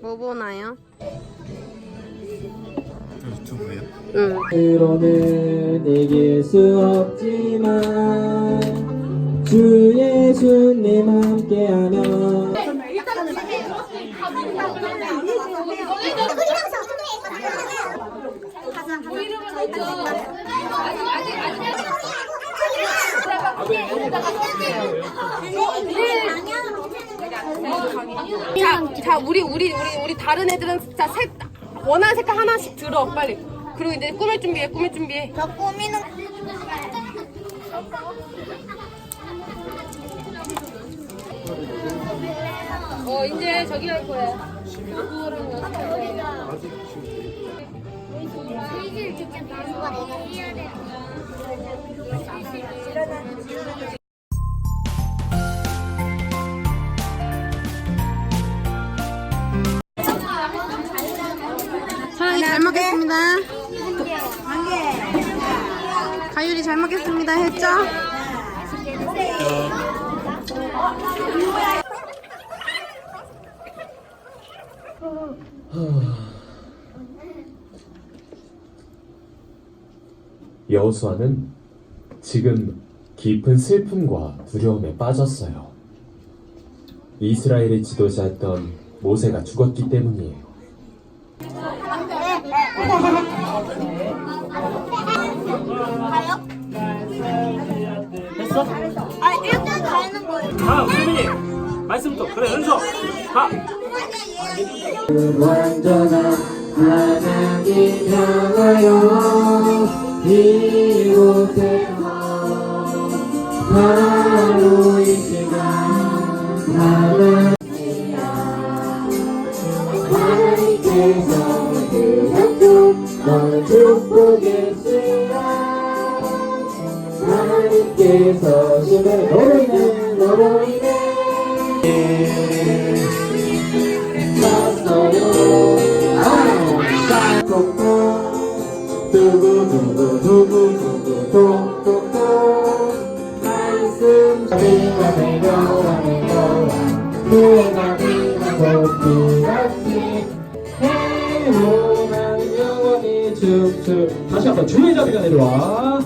뭐 보나요? 유튜브예요? 응. 이길 수 없지만 주 예수님 함께하면 자, 자, 우리 우리 우리 우리 다른 애들은 자 색 원하는 색깔 하나씩 들어 빨리. 그리고 이제 꾸밀 준비해, 꾸밀 준비해. 저 꾸미는 어, 이제 저기 할 거야. 누구랑 연습할 거야. 나무가 내가 해야 돼. 사랑이 잘 먹겠습니다. 가율이 잘 먹겠습니다. 했죠? 여호수아는 지금 깊은 슬픔과 두려움에 빠졌어요. 이스라엘의 지도자였던 모세가 죽었기 때문이에요. 됐어? 아, 일단 가는 거예요. 가 수민이 말씀부터 그래 연서 가 완전한 하나님 향하여 이곳에서 바로 이 시간 하나 하나님께서 그렇고 너는 축복했으라 하나님께서 심을 너로 인해 샀어요 아 톡톡 다시 한번 주의 자비가 내려와